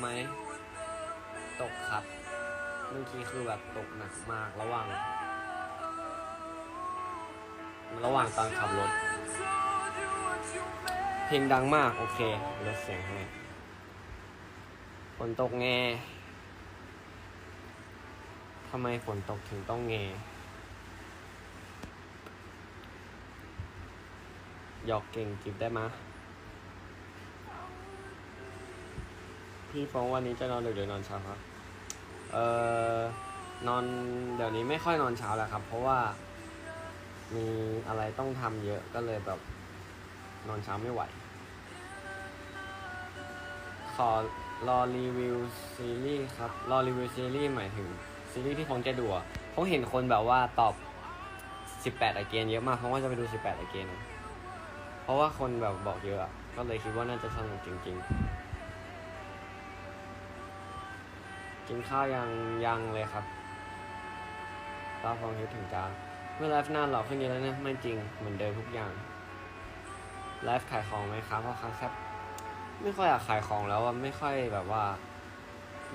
ไหม ตกครับ เมื่อกี้คือแบบตกหนักมากระหว่าง ระหว่างตอนขับรถ เพลงดังมาก โอเคลดเสียงให้ฝนตกแงทำไมฝนตกถึงต้องแงหยอกเก่งจิบได้ไหม พี่ฟงวันนี้จะนอนดึกหรือนอนเช้าครับ เอ่อนอนเดี๋ยวนี้ไม่ค่อยนอนเช้าแล้วครับ เพราะว่า มีอะไรต้องทำเยอะก็เลยแบบ นอนเช้าไม่ไหว ขอรอรีวิวซีรีส์ครับ รอรีวิวซีรีส์หมายถึงซีรีส์ที่ฟงจะดูอะฟองเห็นคนแบบว่าตอบ 18อเกนเยอะมากฟองว่าจะไปดู 18อเกนเพราะว่าคนแบบบอกเยอะอะ ก็เลยคิดว่าน่าจะสนุกจริง ๆ กินข้าวยังยังเลยครับตาฟองคิดถึงจ้าเมื่อไลฟ์นานหรอขึ้นเยอะแล้วนี่ยไม่จริงเหมือนเดิมทุกอย่างไลฟ์ขายของไหมครับเพราะครั้งแคบไม่ค่อยอยากขายของแล้วอะไม่ค่อยแบบว่า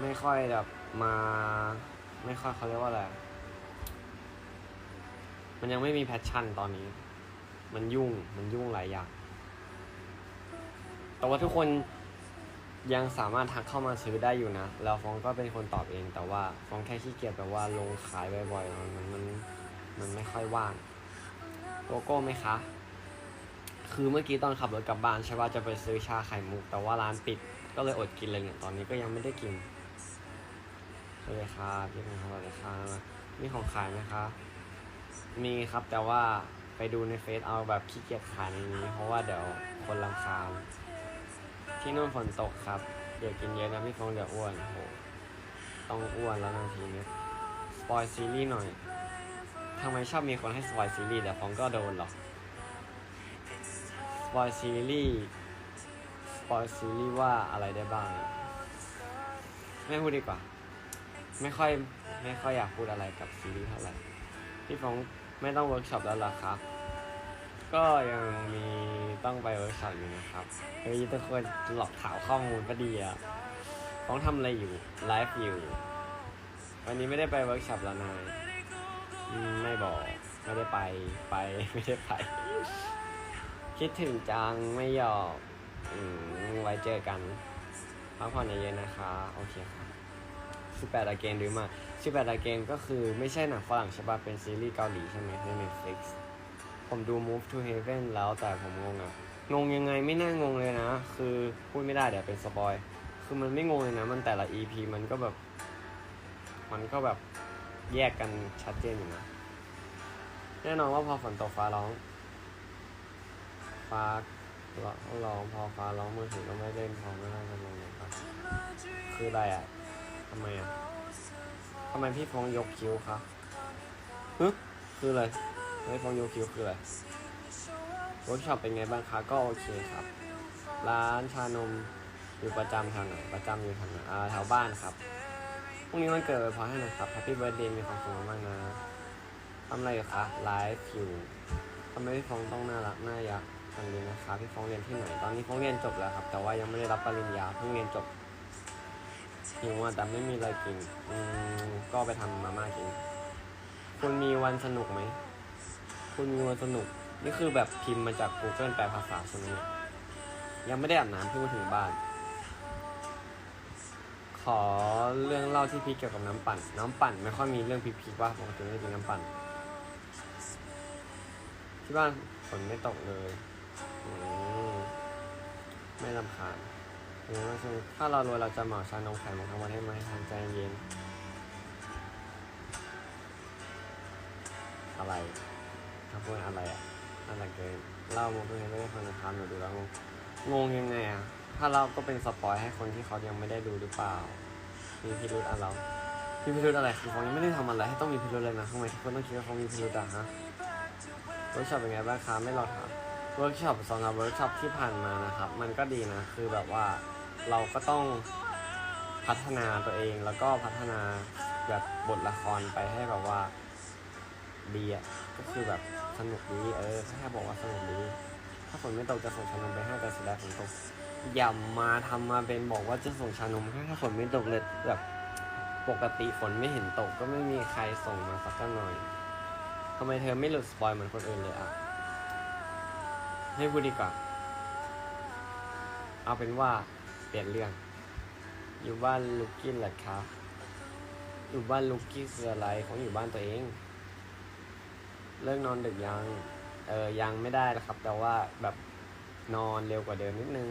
ไม่ค่อยแบบมา ไม่ค่อยเขาเรียกว่าอะไรมันยังไม่มีแพชชั่นตอนนี้ มันยุ่งมันยุ่งหลายอย่างแต่ว่าทุกคน ยังสามารถทักเข้ามาซื้อได้อยู่นะ แล้วฟองก็เป็นคนตอบเอง แต่ว่าฟองแค่ขี้เกียจแบบว่าลงขายบ่อยๆ มันมันมันมันไม่ค่อยว่างโกโก้ไหมคะ คือเมื่อกี้ตอนขับรถกลับบ้านใช่ป่ะจะไปซื้อชาไข่มุก แต่ว่าร้านปิด ก็เลยอดกินเลยเนี่ย ตอนนี้ก็ยังไม่ได้กินสวัสดีครับพี่เป็นครับสวัสดีครับมีของขายไหมคะ มีครับแต่ว่าไปดูในเฟซเอาแบบขี้เกียจขายในนี้ เพราะว่าเดี๋ยวคนรำคาญ ที่นู่นฝนตกครับเดี๋ยวกินเยอะนะพี่ฟงเดี๋ยวอ้วนโหต้องอ้วนแล้วนาทีนี้สปอยซีรีส์หน่อยทำไมชอบมีคนให้สปอยซีรีส์แต่ฟองก็โดนหรอกสปอยซีรีส์สปอยซีรีส์ว่าอะไรได้บ้าง ไม่พูดดีกว่า ไม่ค่อยไม่ค่อยอยากพูดอะไรกับซีรีส์เท่าไหร่พี่ฟองไม่ต้องเวิร์กช็อปแล้วเหรอครับ ก็ยังมี ต้องไปเวิร์กช็อปอยู่นะครับเฮ้ยทุกคนหลอกถามข้อมูลก็ดีอะต้องทำอะไรอยู่ ไลฟ์อยู่ วันนี้ไม่ได้ไปเวิร์กช็อปแล้วนายไม่บอก ไม่ได้ไป ไป ไม่ได้ไป คิดถึงจัง ไม่หยอกอืมไว้เจอกัน พักผ่อนเยอะๆนะคะ โอเคครับ18อาเกนหรือมา18อาเกนก็คือไม่ใช่หนังฝรั่งใช่ปะเป็นซีรีส์เกาหลีใช่ไหมใน Netflix ผมดู Move to Heaven แล้วแต่ผมงงอะงงยังไงไม่น่างงเลยนะ คือพูดไม่ได้เดี๋ยวเป็นสปอย คือมันไม่งงเลยนะ มันแต่ละ EP มันก็แบบ มันก็แบบแยกกันชัดเจนอยู่นะ แน่นอนว่าพอฝนตกฟ้าร้อง ฟ้าร้องพอฟ้าร้องมือถือก็ไม่เล่นพอไม่น่าจะลงเลยครับ คืออะไรอะทำไมอะทำไมพี่ฟองยกคิ้วคะฮึคืออะไร ไม่ฟองยคิวคืออะไรเวิร์กช็อปเป็นไงบ้างคะก็โอเคครับ ร้านชานมอยู่ประจำทางไหนประจำอยู่ทางไหนอ่าแถวบ้านครับพรุ่งนี้วันเกิดพอให้นะครับแฮปปี้เบิร์ดเดย์มีความสุขมากๆนะทำอะไรอยู่คะไลฟ์อยู่ทำไมพี่ฟองต้องน่ารักน่ายักทางนี้นะครับพี่ฟองเรียนที่ไหนตอนนี้ฟองเรียนจบแล้วครับ แต่ว่ายังไม่ได้รับปริญญาเพิ่งเรียนจบหิวอะแต่ไม่มีอะไรกินอืมก็ไปทำมาม่ากิน คุณมีวันสนุกไหม คุณมีวันสนุก นี่คือแบบพิมพ์มาจาก Google แปลภาษาใช่ไหมเนี่ยยังไม่ได้อาบน้ำเพิ่งมาถึงบ้าน ขอเรื่องเล่าที่พีคเกี่ยวกับน้ำปั่น น้ำปั่นไม่ค่อยมีเรื่องพีคๆว่าปกติไม่ได้กินน้ำปั่น ที่บ้านฝนไม่ตกเลยมไม่ลำคาญถ้าเรารวยเราจะเหมาชานมไข่มุกทั้งวันให้ไหมทานใจเย็นอะไร ถ้าพูดอะไรอะอะไรเกินเล่ามุกให้ไม่ได้ฟังนะครับหนูดูแล้วงงงงยังไงอะถ้าเราก็เป็นสปอยให้คนที่เขายังไม่ได้ดูหรือเปล่า มีพิรุธอะไรมีพิรุธอะไรคือเขายังไม่ได้ทำอะไรให้ต้องมีพิรุธเลยนะทำไมทุกคนต้องคิดว่าเขามีพิรุธอะฮะเวิร์กช็อปเป็นไงบ้างคะไม่รอถามเวิร์กช็อปสำหรับเวิร์กช็อปที่ผ่านมานะครับ มันก็ดีนะ คือแบบว่าเราก็ต้องพัฒนาตัวเองแล้วก็พัฒนาแบบบทละครไปให้แบบว่าดีอะก็คือแบบ สนุกดีเออแค่บอกว่าสนุกดีถ้าฝนไม่ตกจะส่งชานมไปให้แต่สียดายฝนตกอย่ามาทำมาเป็นบอกว่าจะส่งชานมให้ถ้าฝนไม่ตกเลยแบบปกติฝนไม่เห็นตกก็ไม่มีใครส่งมาสักหน่อยทำไมเธอไม่หลุดสปอยเหมือนคนอื่นเลยอะ ให้พูดดีกว่า เอาเป็นว่าเปลี่ยนเรื่อง อยู่บ้านลูกกี้เหรอคะอยู่บ้านลูกกี้คืออะไรของอยู่บ้านตัวเอง เลิกนอนดึกยัง เออยังไม่ได้นะครับ แต่ว่าแบบนอนเร็วกว่าเดิมนิดนึง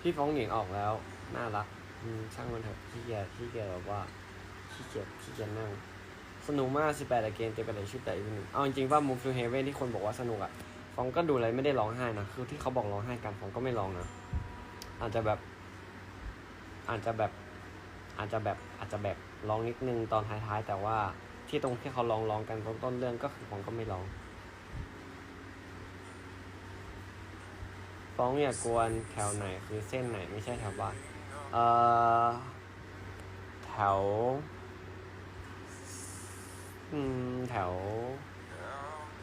พี่ฟ้องหญิงออกแล้ว น่ารักช่างมันเถอะขี้เกียจขี้เกียจแบบว่าขี้เกียจขี้เกียจนั่ง สนุกมาก18เกมเต็มไปเลยชุดแต่อีกหนึ่งเอาจริงๆว่า Move to Heaven ที่คนบอกว่าสนุกอะฟองก็ดูอะไรไม่ได้ร้องไห้นะคือที่เขาบอกร้องไห้กันฟองก็ไม่ร้องนะอาจจะแบบ อาจจะแบบ อาจจะแบบอาจจะแบบร้องนิดนึงตอนท้ายๆ แต่ว่า ที่ตรงที่เขาร้องร้องกันตอนต้นเรื่องก็คืองก็ไม่ร้องฟ้องอย่ากวนแถวไหนคือเส้นไหนไม่ใช่แถวบ้านเอ่อแถวอืมแถว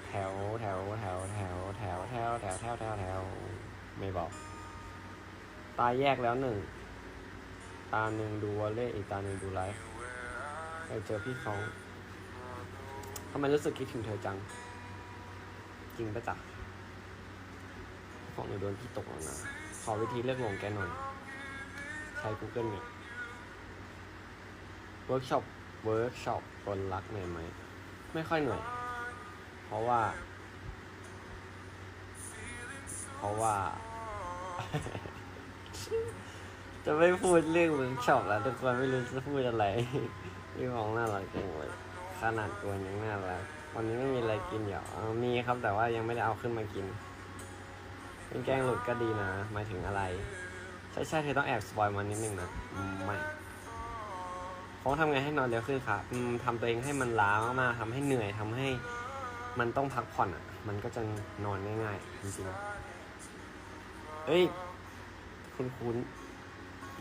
แถวแถวแถวแถวแถวแถวแถวแถวแถวแถวไม่บอก ตายแยกแล้วหนึ่ง ตาหนึ่งดูวอลเล่อีกตาหนึ่งดูไลฟ์ไปเจอพี่ฟ้อง ทำไมรู้สึกคิดถึงเธอจัง จริงปะจ๊ะของหนูโดนพี่ตกแล้วนะ ขอวิธีเลือกลงแกหน่อย ใช้ Google เนี่ยเวิร์กช็อปเวิร์กช็อปคนรักเหนื่อยไหม ไม่ค่อยเหนื่อย เพราะว่า เพราะว่า จะไม่พูดเรื่องเวิร์กช็อปแล้วทุกคนไม่รู้จะพูดอะไรพี่มองน่ารักจังเลย ขนาดตัวยังน่ารักวันนี้ไม่มีอะไรกินเหรอมีครับแต่ว่ายังไม่ได้เอาขึ้นมากิน เป็นแกงหลุดก็ดีนะหมายถึงอะไร ใช่ใช่เธอต้องแอบสปอยมันนิดนึงนะไม่ฟ้องทำไงให้นอนเร็วขึ้นครับทำตัวเองให้มันล้ามากๆทำให้เหนื่อยทำให้มันต้องพักผ่อนอะ มันก็จะนอนง่ายๆจริงๆเอ้ย คุณคุณ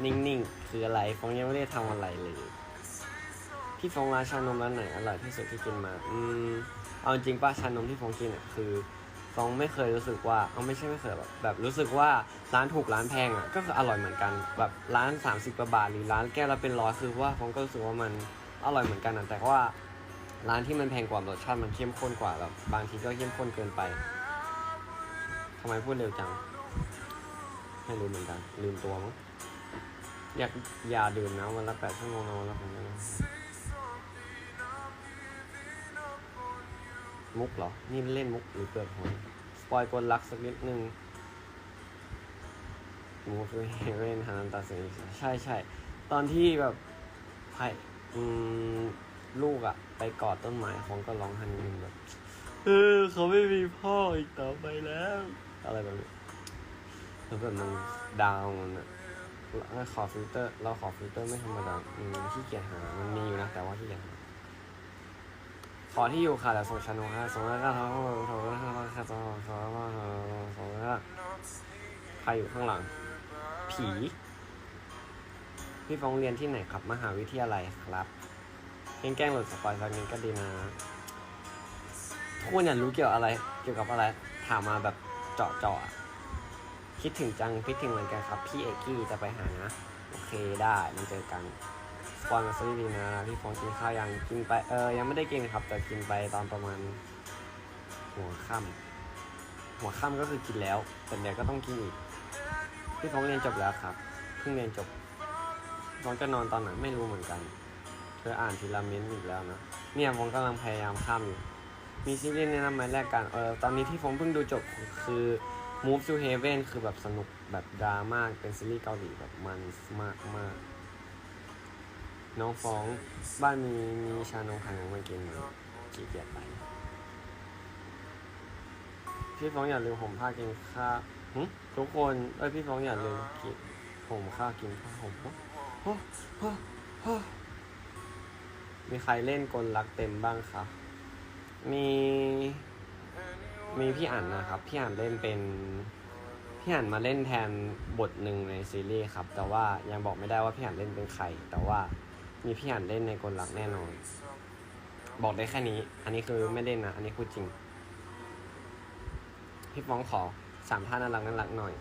นิ่งๆ คืออะไรฟองยังไม่ได้ทำอะไรเลย พี่ฟองร้านชานมร้านไหนอร่อยที่สุดที่กินมา อืม เอาจริงป้าชานมที่ฟองกินอะคือฟองไม่เคยรู้สึกว่าเอาไม่ใช่ไม่เคยแบบแบบรู้สึกว่าร้านถูกร้านแพงอะก็คืออร่อยเหมือนกันแบบร้าน 30กว่าบาทหรือร้านแก้วละเป็นร้อยคือว่าฟองก็รู้สึกว่ามันอร่อยเหมือนกันอะแต่ว่าร้านที่มันแพงกว่ารสชาติมันเข้มข้นกว่าแบบบางทีก็เข้มข้นเกินไปทำไมพูดเร็วจังไม่รู้เหมือนกันลืมตัวมั้งอยากอย่าดื่มนะวันละแปดชั่วโมงนอนแล้วผมก็นะ มุกเหรอ นี่เล่นมุกหรือเปิดหัวสปอยกลรักสักนิดนึงมูคือเฮเว่นฮานันตาเซใช่ใช่ตอนที่แบบไผ่ลูกอะไปกอดต้นไม้ของก็ร้องไห้นินึงแบบเออเขาไม่มีพ่ออีกต่อไปแล้ว อะไรแบบนี้แล้วแบบมันดาวมันอะเราขอฟิลเตอร์ เราขอฟิลเตอร์ไม่ธรรมดาอืมขี้เกียจหา มันมีอยู่นะ แต่ว่าขี้เกียจหา ขอที่อยู่ค่ะแต่ส่งชานุค่ะส่งแล้วก็ทั้งหมดส่งแล้วก็ค่ะส่งส่งส่งส่งแล้วก็ใครอยู่ข้างหลังผีพี่ฟองเรียนที่ไหนครับมหาวิทยาลัยครับเพ่งแกล้งหลุดสปอยล์สักนิดก็ดีนะทุกคนอยากรู้เกี่ยวอะไรเกี่ยวกับอะไรถามมาแบบเจาะเจาะๆคิดถึงจังคิดถึงเหมือนกันครับพี่เอกกี้จะไปหานะโอเคได้มันเจอกัน ปอนมาซดีนะพี่ฟองกินข้าวยังกินไปเออยังไม่ได้กินครับ แต่กินไปตอนประมาณ หัวค่ำหัวค่ำก็คือกินแล้วแต่เดี๋ยวก็ต้องกินอีกพี่ฟองเรียนจบแล้วครับเพิ่งเรียนจบฟองจะนอนตอนไหนไม่รู้เหมือนกันเธออ่านทีละเม้นอีกแล้วนะเนี่ยฟองกำลังพยายามข้ามอยู่มีซีรีส์แนะนำไหมแรกกันเออตอนนี้ที่ฟองเพิ่งดูจบคือ Move to Heaven คือแบบสนุกแบบดราม่าเป็นซีรีส์เกาหลีแบบมันมากมาก น้องฟ้องบ้านมีมีชานมไข่มุกมากินไหมขี้เกียจไป พี่ฟ้องอย่าลืมผมผ้ากินข้าวหึทุกคนเอ้ยพี่ฟ้องอย่าลืมกินผมข้าวกินผ้าผมโอ้โอ้โอ้มีใครเล่นกลรักเต็มบ้างครับ มี มีพี่อ่านนะครับ พี่อ่านเล่นเป็นพี่อ่านมาเล่นแทนบทหนึ่งในซีรีส์ครับ แต่ว่ายังบอกไม่ได้ว่าพี่อ่านเล่นเป็นใคร แต่ว่า มีพี่หันเล่นในกลหลักแน่นอน บอกได้แค่นี้ อันนี้คือไม่เล่นนะ อันนี้พูดจริง พี่ฟ้องขอสามท่านน่ารักน่ารักหน่อย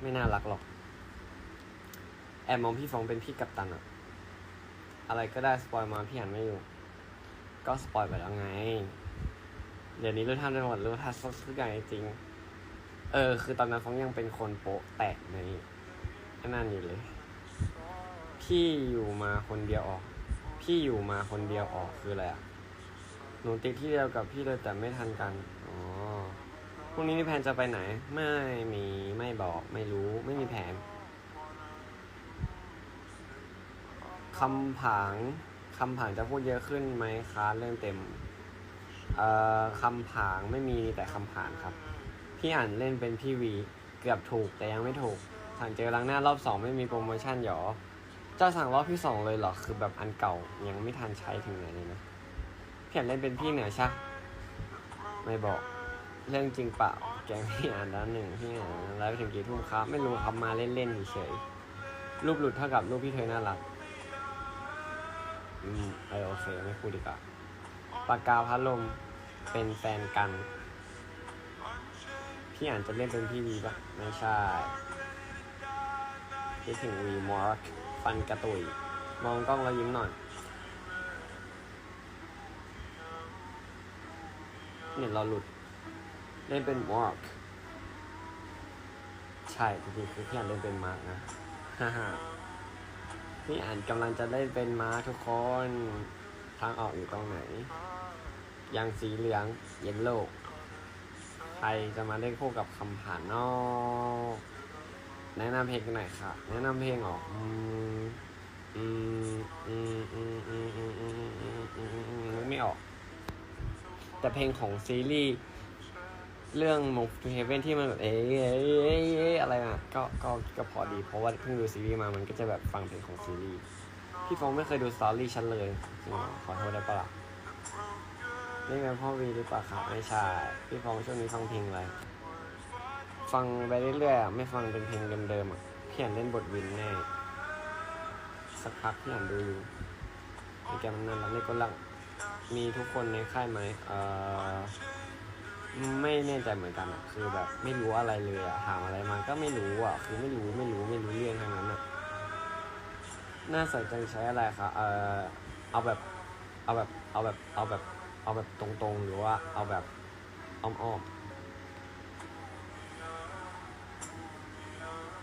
ไม่น่ารักหรอก แอบมองพี่ฟ้องเป็นพี่กัปตันอะอะไรก็ได้สปอยมาพี่หันไม่อยู่ ก็สปอยไปแล้วไง เดี๋ยวนี้รู้ทันไปหมดรู้ทันสักอย่างจริง เออ คือตอนนั้นฟ้องยังเป็นคนโป๊ะแตกใน นั่นอยู่เลย พี่อยู่มาคนเดียวออก พี่อยู่มาคนเดียวออกคืออะไรอะ หนูติดที่เดียวกับพี่เลยแต่ไม่ทันกัน อ๋อ พรุ่งนี้มีแผนจะไปไหน ไม่มี ไม่บอก ไม่รู้ ไม่มีแผนคำผางคำผางจะพูดเยอะขึ้นไหมคะเรื่องเต็ม เอ่อคำผางไม่มีแต่คำผางครับ พี่อ่านเล่นเป็นพี่วี เกือบถูกแต่ยังไม่ถูก สั่งเจอล้างหน้ารอบสองไม่มีโปรโมชั่นหรอเจ้าสั่งรอบที่สองเลยเหรอคือแบบอันเก่ายังไม่ทันใช้ถึงไหนเลยนะเพี่อ่านเล่นเป็นพี่เหนือใช่ไม่บอกเรื่องจริงเปล่าแกงพี่อ่านแล้วหนึ่งพี่อ่านไลฟ์ไปถึงกี่ทุ่มครับ ไม่รู้ครับมาเล่นๆเฉยรูปหลุดเท่ากับรูปพี่เธอน่ารักอืมเออโอเคไม่พูดดีกว่าปากกาพัดลมเป็นแฟนกัน พี่อ่านจะเล่นเป็นพี่วีปะไม่ใช่ คิดถึงวีมอร์กฟันกระตุย มองกล้องแล้วยิ้มหน่อย เนี่ยเราหลุด เล่นเป็นมอร์กใช่จริงๆคือพี่อ่านเล่นเป็นมาร์กนะฮ่าฮ่าพี่อ่านกำลังจะได้เป็นม้าทุกคน ทางออกอยู่ตรงไหน ยังสีเหลืองเย็นโลก ใครจะมาเล่นคู่กับคำผ่านนอก แนะนำเพลงกันหน่อยค่ะ แนะนำเพลงออกอืมอืมอืมอืมอืมไม่ออก แต่เพลงของซีรีส์เรื่องมุกทูเฮเว่นที่มันแบบเอ๊ะอะไรนะก็ก็ก็พอดี เพราะว่าเพิ่งดูซีรีส์มามันก็จะแบบฟังเพลงของซีรีส์พี่ฟงไม่เคยดูสตอรี่ฉันเลยขอโทษได้ปะล่ะนี่เป็นพ่อวีหรือเปล่าครับไม่ใช่พี่ฟงช่วงนี้ฟังเพลงอะไร ฟังไปเรื่อยๆอะไม่ฟังเป็นเพลงเดิมๆอะพี่อ่านเล่นบทวินแน่สักพักพี่อ่านดูอยู่มีแกมันนั่นแล้วในก็หลังมีทุกคนในค่ายไหมเอ่อไม่แน่ใจเหมือนกันอะคือแบบไม่รู้อะไรเลยอะถามอะไรมาก็ไม่รู้อะคือไม่รู้ไม่รู้ไม่รู้เรื่องทั้งนั้นอะน่าสนใจใช้อะไรคะเออเอาแบบเอาแบบเอาแบบเอาแบบเอาแบบตรงๆ หรือว่าเอาแบบอ้อมๆ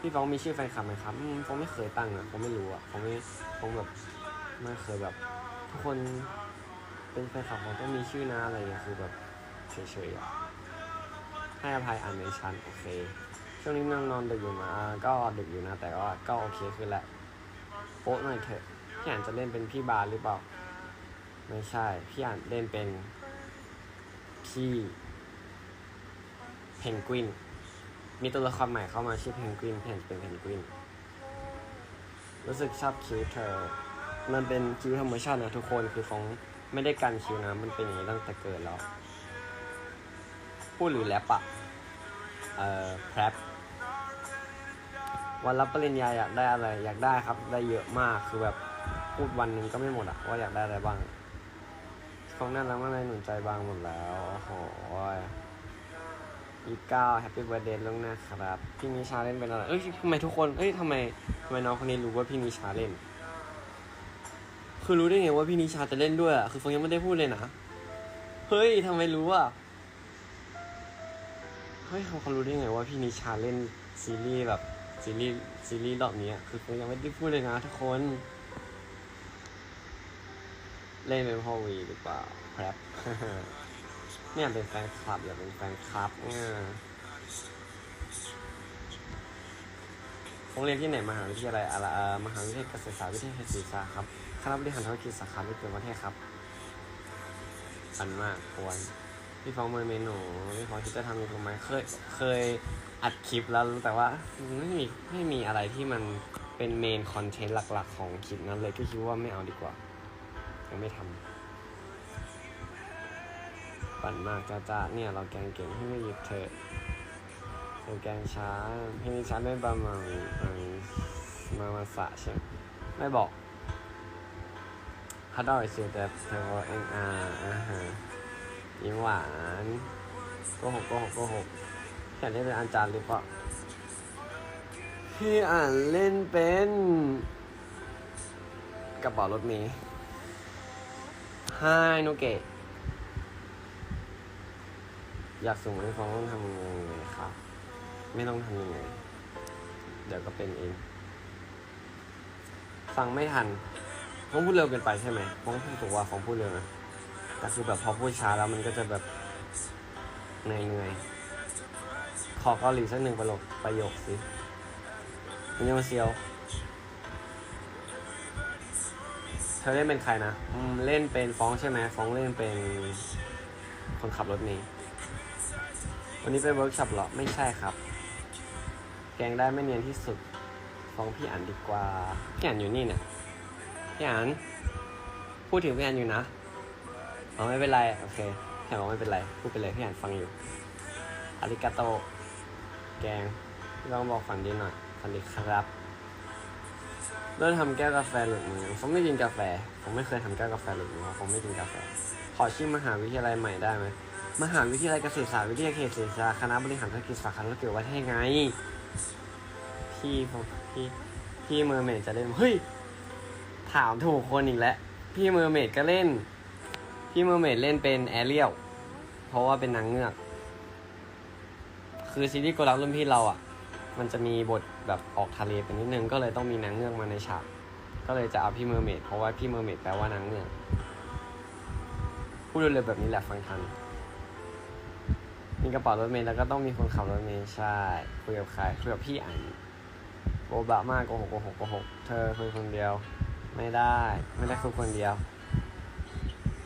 พี่ฟองมีชื่อแฟนคลับไหมครับอืมฟองไม่เคยตั้งอะฟองไม่รู้อะฟองไม่ฟองแบบไม่เคยแบบ ทุกคนเป็นแฟนคลับฟองต้องมีชื่อนะอะไรอย่างเงี้ยคือแบบเฉยๆอะให้อภัยอ่านในชั้นโอเคช่วงนี้นั่งนอนดึกอยู่นะอ่าก็ดึกอยู่นะ แต่ว่าก็โอเคขึ้นแหละโป๊ะหน่อยเถอะพี่อ่านจะเล่นเป็นพี่บาหรือเปล่า ไม่ใช่พี่อ่านเล่นเป็นพี่เพนกวิน มีตัวละครใหม่เข้ามาชื่อเพนกวินเพนเป็นเพนกวิน รู้สึกชอบคิ้วเธอ มันเป็นคิ้วธรรมชาตินะทุกคนคือฟองไม่ได้กันคิ้วนะ มันเป็นอย่างนี้ตั้งแต่เกิดแล้ว พูดหรือแรปอะเอ่อแรปวันรับปริญญาอยากได้อะไร อยากได้ครับ ได้เยอะมากคือแบบพูดวันหนึ่งก็ไม่หมดอะว่าอยากได้อะไรบ้างเขาน่ารักมากเลยหนุนใจบางหมดแล้วโอ้โห ยี่เก้าแฮปปี้เบิร์ดเดย์ล่วงหน้าครับ พี่นิชาเล่นเป็นอะไร เอ้ยทำไมทุกคน เอ้ยทำไมทำไมน้องคนนี้รู้ว่าพี่นิชาเล่น คือรู้ได้ไงว่าพี่นิชาจะเล่นด้วยอะ คือฟงยังไม่ได้พูดเลยนะ เฮ้ยทำไมรู้อะ เฮ้ยเขาเขารู้ได้ไงว่าพี่นิชาเล่นซีรีส์แบบซีรีส์ซีรีส์รอบนี้อะคือผมยังไม่ได้พูดเลยนะทุกคน เล่นเป็นพ่อวีหรือเปล่าครับ เนี่ยเป็นแฟนคลับ อย่าเป็นแฟนคลับเนี่ยโรงเรียนที่ไหนมหาวิทยาลัยอะไรเออมหาวิทยาลัยเกษตรศาสตร์วิทยาศาสตร์ครับคณะบริหารธุรกิจสาขาวิทยาประเทศครับอันมากควรพี่ฟองมือเมนูพี่ฟองคิดจะทำยูทูบไหมเคยเคยอัดคลิปแล้วแต่ว่าไม่มีไม่มีอะไรที่มันเป็นเมนคอนเทนต์หลักๆ ของคลิปนั้นเลยก็คิดว่าไม่เอาดีกว่ายังไม่ทำ ปั่นมากจ้าจ้าเนี่ยเราแกงเก่งพี่ไม่หยิบเธอะเธอแกงช้าพี่นี่ช้าไม่ประมาณมามาสะใช่ไหมไม่บอกฮัดดอยเสียแต่เธอบอกเองอ่าอ่าฮะยิ้มหวานโกหกโกหกโกหกแค่นี้เป็นอาจารย์หรือเปล่าพี่อ่านเล่นเป็นกระเป๋ารถเมล์ไฮโนเกะ อยากส่งให้ฟ้องต้องทำยังไงครับ ไม่ต้องทำยังไง เดี๋ยวก็เป็นเอง ฟังไม่ทันฟ้องพูดเร็วเกินไปใช่ไหมฟ้องพูดถูกว่าฟ้องพูดเร็วนะแต่คือแบบพอพูดช้าแล้วมันก็จะแบบเหนื่อยเหนื่อยๆขอเกาหลีสักหนึ่งประโยคประโยคสิมันยังมาเซียว เธอเล่นเป็นใครนะเล่นเป็นฟ้องใช่ไหมฟ้องเล่นเป็นคนขับรถเมล์ วันนี้เป็นเวิร์กช็อปเหรอ ไม่ใช่ครับ แกงได้ไม่เนียนที่สุดฟ้องพี่อันดีกว่า พี่อันอยู่นี่เนี่ย พี่อันพูดถึงพี่อันอยู่นะอ๋อไม่เป็นไร โอเคพี่อันบอกไม่เป็นไร พูดไปเลยพี่อันฟังอยู่อาริกาโต แกงลองบอกฝันดีหน่อยฝันดีครับเริ่มทำแก้วกาแฟหลุดมือผมไม่กินกาแฟ ผมไม่เคยทำแก้วกาแฟหลุดมือผมไม่กินกาแฟ ขอชื่อมหาวิทยาลัยใหม่ได้ไหม มหาวิทยาลัยเกษตรศาสตร์วิทยาเขตเศรษฐศาสตร์คณะบริหารธุรกิจสาขาธุรกิจวัฒน์ไง พี่ผมพี่พี่เมอร์เมดจะเล่นเฮ้ยถามถูกคนอีกแล้วพี่เมอร์เมดก็เล่น พี่เมอร์เมดเล่นเป็นแอเรียลเพราะว่าเป็นนางเงือก คือซีรีส์โกลักรุ่นพี่เราอะ มันจะมีบทแบบออกทะเลไปนิดนึงก็เลยต้องมีนางเงือกมาในฉากก็เลยจะเอาพี่เมอร์เมดเพราะว่าพี่เมอร์เมดแปลว่านางเงือกพูดเร็วๆแบบนี้แหละฟังทัน มีกระเป๋ารถเมล์แล้วก็ต้องมีคนขับรถเมล์ใช่คุยกับใครคุยกับพี่อันโบบะมากโกหกโกหกโกหกเธอคุยคนเดียว ไม่ได้ ไม่ได้คุยคนเดียว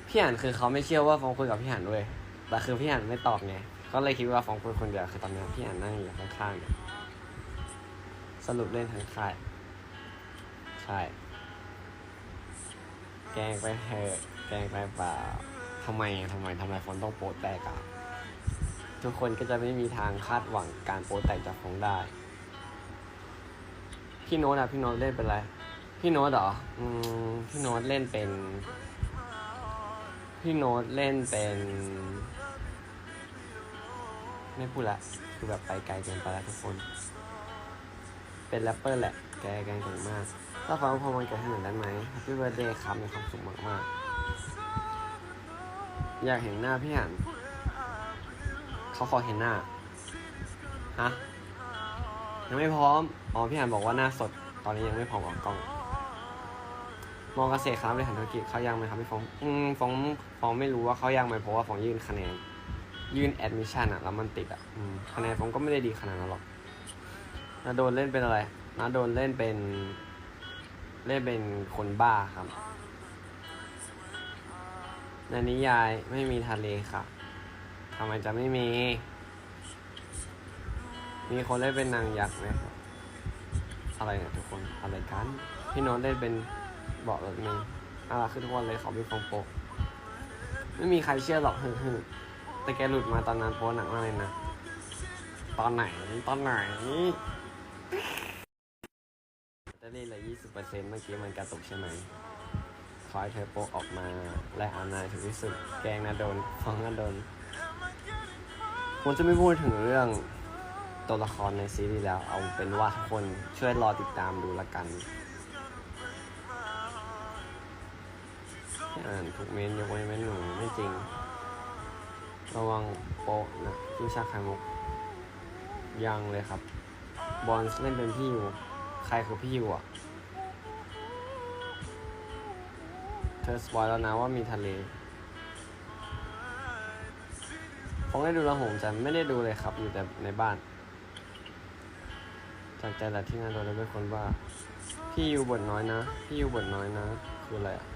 พี่อันคือเขาไม่เชื่อว่าฟองคุยกับพี่อันด้วยแต่คือพี่อันไม่ตอบไงก็เลยคิดว่าฟองคุยคนเดียวคือตอนนี้พี่อันนั่งอยู่ข้างๆสรุปเล่นทั้งค่ายใช่แกล้งไปเถอะแกล้งไปเปล่าทำไมทำไมทำไมฟอนต้องโปรแตกอะ ทุกคนก็จะไม่มีทางคาดหวังการโปรแตกจากฟองได้ พี่โน้ตอะพี่โน้ตเล่นเป็นอะไร พี่โน้ตเหรออืมพี่โน้ตเล่นเป็น พี่โน้ตเล่นเป็น ไม่พูดละ คือแบบไปไกลเกินไปแล้วทุกคน เป็นแรปเปอร์แหละ แกแกงเก่งมากถ้าฟังพอมันเกิดให้หน่อยได้ไหม Happy Birthday ครับมีความสุขมากๆ อยากเห็นหน้าพี่หัน เขาขอเห็นหน้า ฮะ ยังไม่พร้อม อ๋อ พี่หันบอกว่าหน้าสด ตอนนี้ยังไม่พร้อมออกกล้องมองเกษตรครับบริหารธุรกิจเขายังไหมครับพี่ฟองอืมฟองฟองไม่รู้ว่าเขายังไหมเพราะว่าฟองยื่นคะแนน ยื่นแอดมิชชั่นอะแล้วมันติดอะคะแนนฟองก็ไม่ได้ดีขนาดนั้นหรอกนาโดนเล่นเป็นอะไรนาโดนเล่นเป็น เล่นเป็นคนบ้าครับในนิยายไม่มีทะเลค่ะ ทำไมจะไม่มี มีคนเล่นเป็นนางยักษ์ไหมครับ อะไรเนี่ยทุกคนอะไรกัน พี่โน้ตเล่นเป็นเบาะรถเมล์อะไรขึ้นทุกวันเลยขอพี่ฟองโปะไม่มีใครเชื่อหรอกฮึฮึแต่แกหลุดมาตอนนั้นโปหนักมากเลยนะ ตอนไหนตอนไหนจะได้ละยี่สิบเปอร์เซ็นต์เมื่อกี้มันกระตุกใช่ไหมขอให้เธอโปะออกมา และอานายถึงที่สุด แกงนาโดนฟองนาโดน ผมจะไม่พูดถึงเรื่องตัวละครในซีรีส์แล้ว เอาเป็นว่าทุกคนช่วยรอติดตามดูละกันอ่านทุกเมนยกเว้นเมนหนูไม่จริง ระวังโปะนะพี่ชาไข่มุก ยังเลยครับ บอลเล่นเป็นพี่อยู่ ใครคือพี่อยู่อะ เธอสปอยแล้วนะว่ามีทะเล ผมได้ดูแลวผมจะไม่ได้ดูเลยครับ อยู่แต่ในบ้าน จากใจแหละที่งานโดนแล้วเป็นคนว่า พี่อยู่บทน้อยนะ พี่อยู่บทน้อยนะ คืออะไรอะ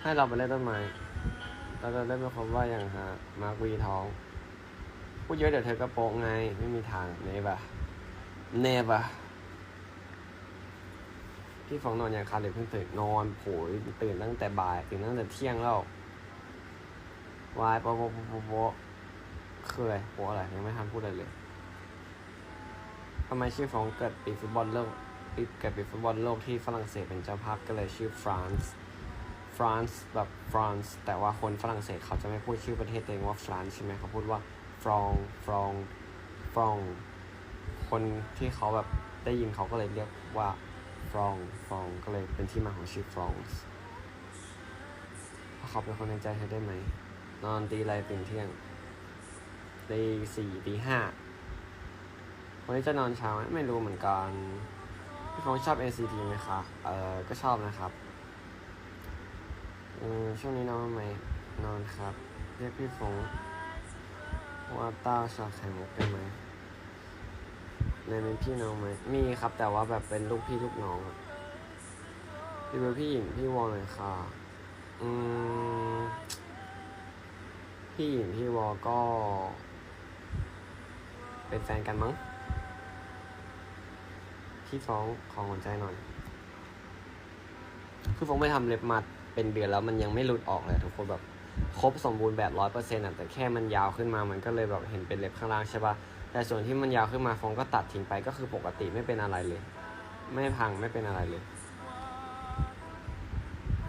ให้เราไปเล่นต้นไม้เราจะเล่นเป็นคนว่าอย่างฮะมาร์กวีท้อง พูดเยอะเดี๋ยวเธอก็โป๊ะไง ไม่มีทางเนบะเนบะพี่ฟองนอนอย่างคาเด็กเพิ่งตื่นนอนโผยตื่นตั้งแต่บ่ายตื่นตั้งแต่เที่ยงแล้ว วายโปโปโปโปโปคืออะไรโปอะไรยังไม่ทันพูดอะไรเลยทำไมชื่อฟองเกิดปีฟุตบอลโลกปีเกิดปีฟุตบอลโลกที่ฝรั่งเศสเป็นเจ้าภาพก็เลยชื่อฟรานซ์ฟรานซ์แบบฟรานซ์แต่ว่าคนฝรั่งเศสเขาจะไม่พูดชื่อประเทศตัวเองว่าฟรานซ์ใช่ไหมเขาพูดว่าฟรองฟรองฟรอง คนที่เขาแบบได้ยินเขาก็เลยเรียกว่าฟรองฟรองก็เลยเป็นที่มาของชื่อฟรองส์เพราะเขาเป็นคนในใจเธอได้ไหม นอนตีไรตื่นเที่ยงตีสี่ตีห้าวันนี้จะนอนเช้าไหมไม่รู้เหมือนกันพี่ฟองชอบ NCT ไหมคะเออก็ชอบนะครับอืมช่วงนี้นอนไหมนอนครับ เรียกพี่ฟงว่าต้าชอบไข่มุกได้ไหมในเป็นพี่น้องไหมมีครับ แต่ว่าแบบเป็นลูกพี่ลูกน้องอะพี่เป็นพี่หญิงพี่วอลหน่อยค่ะ อืม พี่หญิงพี่วอก็ เป็นแฟนกันมั้งพี่ฟ้องของหัวใจหน่อย คือฟ้องไปทำเล็บมาเป็นเดือนแล้วมันยังไม่หลุดออกเลยทุกคนแบบครบสมบูรณ์แบบร้อยเปอร์เซ็นต์อะแต่แค่มันยาวขึ้นมามันก็เลยแบบเห็นเป็นเล็บข้างล่างใช่ปะแต่ส่วนที่มันยาวขึ้นมาฟองก็ตัดทิ้งไปก็คือปกติไม่เป็นอะไรเลย ไม่พังไม่เป็นอะไรเลย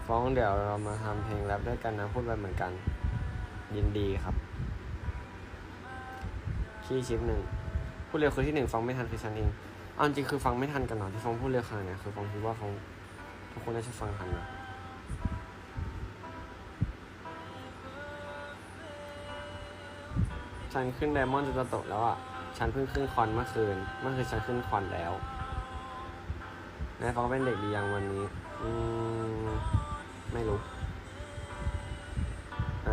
ฟ้องเดี๋ยวเรามาทำเพลงแรปด้วยกันนะพูดไปเหมือนกัน ยินดีครับ ขี้ชิปหนึ่งพูดเร็วคือที่หนึ่งฟังไม่ทันคือฉันเองเอาจริงคือฟังไม่ทันกันหน่อยที่ฟังพูดเร็วขนาดเนี้ยคือฟังคิดว่าฟังทุกคนน่าจะฟังทันนะฉันขึ้นไดมอนด์จะตกแล้วอะ ฉันเพิ่งขึ้นคอนเมื่อคืน เมื่อคืนฉันขึ้นคอนแล้วนายฟังเป็นเด็กดียังวันนี้ อืม ไม่รู้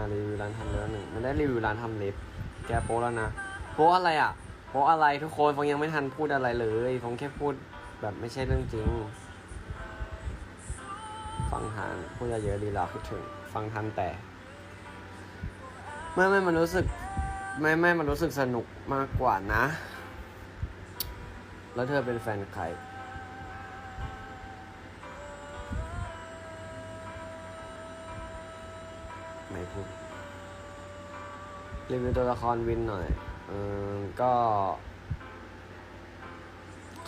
ารีวิวร้านทำเล็บหนึ่งไม่ได้รีวิวร้านทำเล็บ แกโป๊แล้วนะโป๊อะไรอะโป๊อะไรทุกคนฟงยังไม่ทันพูดอะไรเลยฟงแค่พูดแบบไม่ใช่เรื่องจริง ฟังทันพูดเยอะๆดีลาคิดถึง ฟังทันแต่ไม่ไม่มันรู้สึกไม่ไม่มันรู้สึกสนุกมากกว่านะ แล้วเธอเป็นแฟนใคร พูดรีวิวตัวละครวินหน่อยเออก็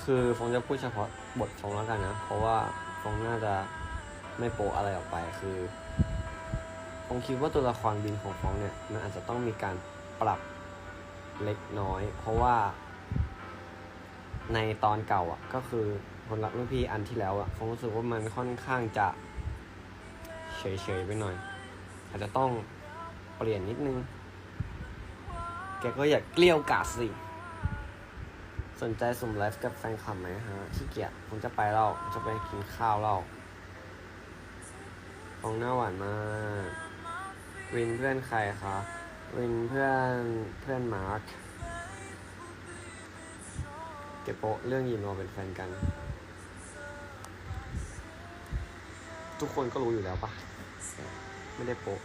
คือฟงจะพูดเฉพาะบทฟงแล้วกันนะ เพราะว่าฟงน่าจะไม่โปะอะไรออกไป คือฟงคิดว่าตัวละครวินของฟงเนี่ย มันอาจจะต้องมีการปรับเล็กน้อย เพราะว่า ในตอนเก่าอะ ก็คือคนรักรุ่นพี่อันที่แล้วอะฟงรู้สึกว่ามันค่อนข้างจะเฉยๆไปหน่อย อาจจะต้องเปลี่ยนนิดนึง แกก็อย่าเกลี้ยวกาดสิ สนใจสุ่มไลฟ์กับแฟนคลับไหมฮะขี้เกียจผมจะไปแล้วผมจะไปกินข้าวแล้วฟองหน้าหวานมาก วินเพื่อนใครคะวินเพื่อนเพื่อนมาร์คเก็บโปะเรื่องยินเราเป็นแฟนกัน ทุกคนก็รู้อยู่แล้วปะ ไม่ได้โปะ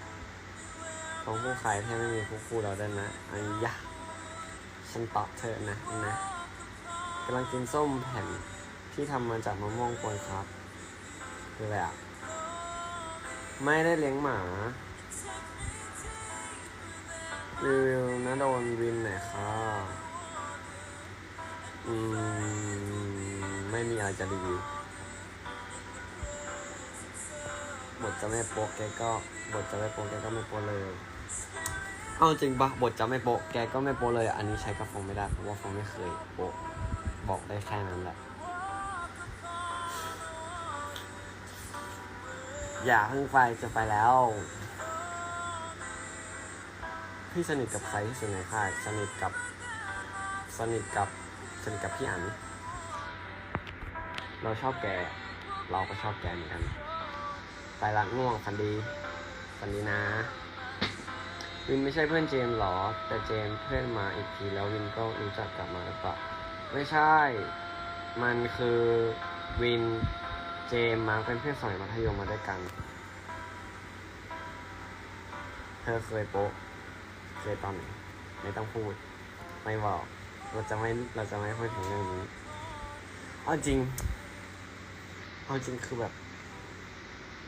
ของผู้ขายแทบไม่มีคู่คู่เราได้นะไอ้ยะฉันตอบเธอนะนะกำลังกินส้มแผ่นที่ทำมาจากมะม่วงกวนครับคืออะไรอะ ไม่ได้เลี้ยงหมารีวิวนะโดนวินหน่อยค่ะอืม ไม่มีอะไรจะรีวิว บทจะไม่โปะแกก็บทจะไม่โปะแกก็ไม่โปะเลย เอาจริงปะบทจะไม่โปะแกก็ไม่โปะเลย อันนี้ใช้กับฟงไม่ได้เพราะว่าฟงไม่เคยโปะบอกได้แค่นั้นแหละ อย่าเพิ่งไปจะไปแล้ว พี่สนิทกับใครที่สุดในค่ายสนิทกับ สนิทกับสนิทกับพี่อันเราชอบแก เราก็ชอบแกเหมือนกัน ไปรักง่วงฟันดีฟันดีนะวินไม่ใช่เพื่อนเจมส์หรอ แต่เจมส์เพื่อนมาอีกทีแล้ววินก็รู้จักกลับมาหรือเปล่าไม่ใช่ มันคือวินเจมส์มาเป็นเพื่อนสมัยมัธยมมาด้วยกัน เธอเคยโป๊ะเคยตอนไหนไม่ต้องพูด ไม่บอก เราจะไม่เราจะไม่พูดถึงเรื่องนี้เอาจริงเอาจริงคือแบบ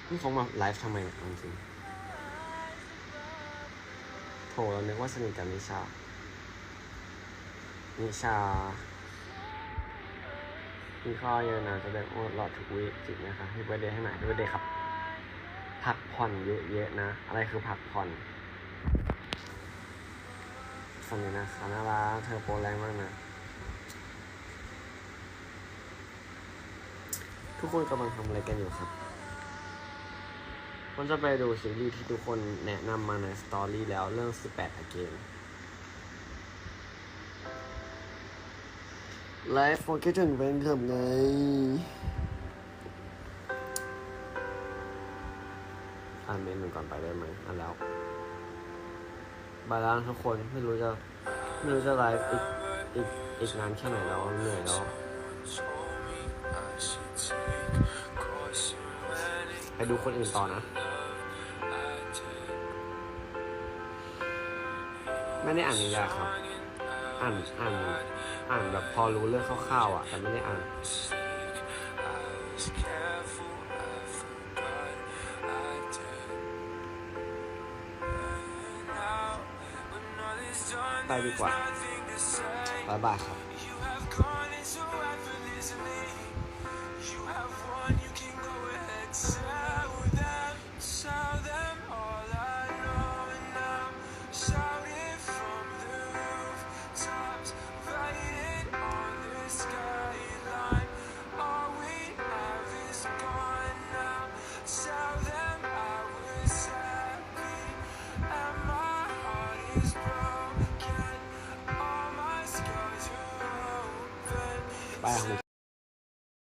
นี่เขามาไลฟ์ทำไมเนี่ยจริงโถเรานึกว่าสนิทกับนิชา นิชามีข้อเยอะนะจะได้โอ้หลอดทุกวิจิตนะคะให้เบอร์เดย์ให้หน่อยให้เบอร์เดย์ครับ พักผ่อนเยอะๆนะ อะไรคือพักผ่อนสนิทนะคะน่ารักเธอโปรแรงมากนะทุกคนกำลังทำอะไรกันอยู่ครับ ผมจะไปดูซีรีส์ที่ทุกคนแนะนำมาในสตอรี่แล้วเรื่อง 18 again ไลฟ์โฟกัสถึงเป็นคลับไงอ่านเมนูก่อนไปได้ไหมอ่านแล้ว บายแล้วทุกคนไม่รู้จะไม่รู้จะไลฟ์อีกอีกอีกนานแค่ไหนแล้วเหนื่อยแล้วไปดูคนอื่นต่อนะ ไม่ได้อ่านนิยายครับ อ่านอ่านอ่านแบบพอรู้เรื่องคร่าวๆอะ แต่ไม่ได้อ่านไปดีกว่าบายบายครับ